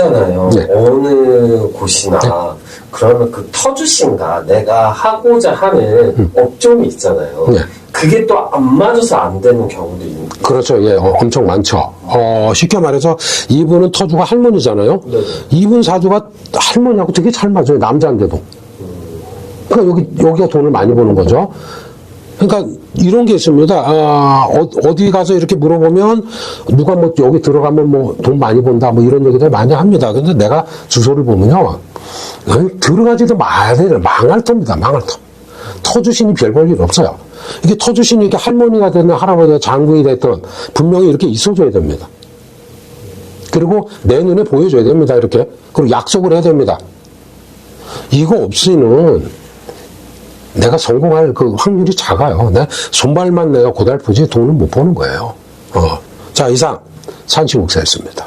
있잖아요. 네. 어느 곳이나 그러면 그 터주신가 내가 하고자 하는 업종이 있잖아요. 네. 그게 또 안 맞아서 안 되는 경우도 있는. 그렇죠. 예, 어, 엄청 많죠. 어, 쉽게 말해서 이분은 터주가 할머니잖아요. 네네. 이분 사주가 할머니하고 되게 잘 맞아요. 남자인데도. 그러니까 여기, 여기가 돈을 많이 버는 거죠. 그러니까 이런 게 있습니다. 아, 어, 디 가서 이렇게 물어보면 누가 뭐 여기 들어가면 뭐 돈 많이 번다 뭐 이런 얘기들 많이 합니다. 근데 내가 주소를 보면요. 들어가지도 말아야 돼. 망할 터입니다. 망할 터. 터주신이 별 볼 일 없어요. 이게 터주신이 이게 할머니가 됐든 할아버지가 장군이 됐든 분명히 이렇게 있어줘야 됩니다. 그리고 내 눈에 보여줘야 됩니다. 이렇게. 그리고 약속을 해야 됩니다. 이거 없이는 내가 성공할 그 확률이 작아요. 내 손발만 내가 고달프지 돈을 못 버는 거예요. 어. 자, 이상 산치국사였습니다.